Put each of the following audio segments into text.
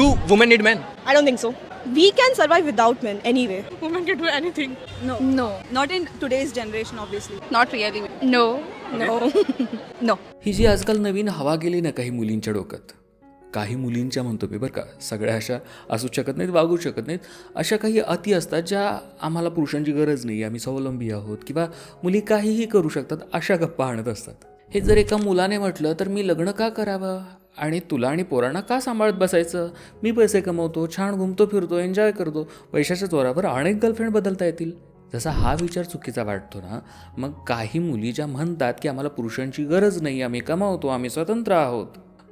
Do women need men? I don't think so. We can survive without men anyway. Women can do anything. No. No, Not in today's generation, obviously. Not really. no. No. no. ही जी आजकाल नवीन हवा गेली ना काही मुलींच्या डोक्यात काही मुलींच्या म्हणतो मी बरं का सगळ्या अशा असू शकत नाहीत वागू शकत नाहीत अशा काही अटी असतात ज्या आम्हाला पुरुषांची गरज नाही आम्ही स्वावलंबी आहोत किंवा मुली काहीही करू शकतात अशा गप्पा आणत असतात हे जर एका मुलाने म्हटलं तर मी लग्न का करावं आणि तुला आणि पोरांना का सांभाळत बसायचं? मी पैसे कमवतो छान घुमतो फिरतो एन्जॉय करतो. पैशाच्या जोरावर अनेक गर्लफ्रेंड बदलता येतील. जसा हा विचार चुकीचा वाटतो ना मग काही मुली ज्या म्हणतात की आम्हाला पुरुषांची गरज नाही आम्ही कमावतो आम्ही स्वतंत्र आहोत.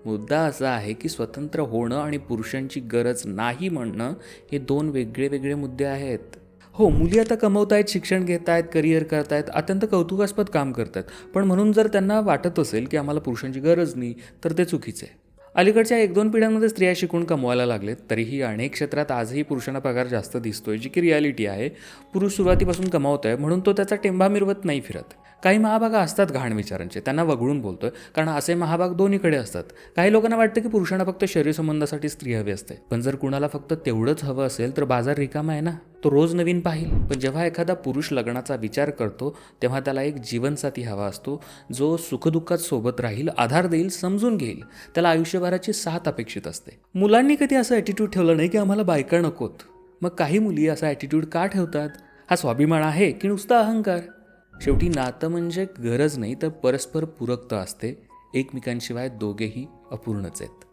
मुद्दा असा आहे की स्वतंत्र होणं आणि पुरुषांची गरज नाही म्हणणं हे दोन वेगळे वेगळे मुद्दे आहेत. हो मुली आता कमवत आहेत शिक्षण घेत आहेत करिअर करत आहेत अत्यंत कौतुकास्पद काम करतात. पण म्हणून जर त्यांना वाटत असेल की आम्हाला पुरुषांची गरज नाही तर ते चुकीचं आहे. अलीकडच्या एक दोन पिढ्यांमध्ये स्त्रिया शिकून कमवायला लागलेत तरीही अनेक क्षेत्रात आजही पुरुषांना पगार जास्त दिसतोय जी की रियालिटी आहे. पुरुष सुरुवातीपासून कमावत आहे म्हणून तो त्याचा टेंबा मिरवत नाही फिरत. काही महाभागा असतात घाण विचारांचे त्यांना वगळून बोलतो आहे कारण असे महाभाग दोन्हीकडे असतात. काही लोकांना वाटतं की पुरुषांना फक्त शरीर संबंधासाठी स्त्री हवी असते. पण जर कुणाला फक्त तेवढंच हवं असेल तर बाजार रिकामा आहे ना? तो रोज नवीन पाहिल. पण जेव्हा एखादा पुरुष लग्नाचा विचार करतो तेव्हा त्याला एक जीवनसाथी हवा असतो जो सुखदुःखात सोबत राहील आधार देईल समजून घेईल. त्याला आयुष्यभराची साथ अपेक्षित असते. मुलांनी कधी असं ॲटिट्यूड ठेवलं नाही की आम्हाला बायका नकोत? मग काही मुली असा ॲटिट्यूड का ठेवतात? हा स्वाभिमान आहे की नुसता अहंकार? शेवटी नातं म्हणजे गरज नाही तर परस्पर पूरकता असते. एकमेकांशिवाय दोघेही अपूर्णच आहेत.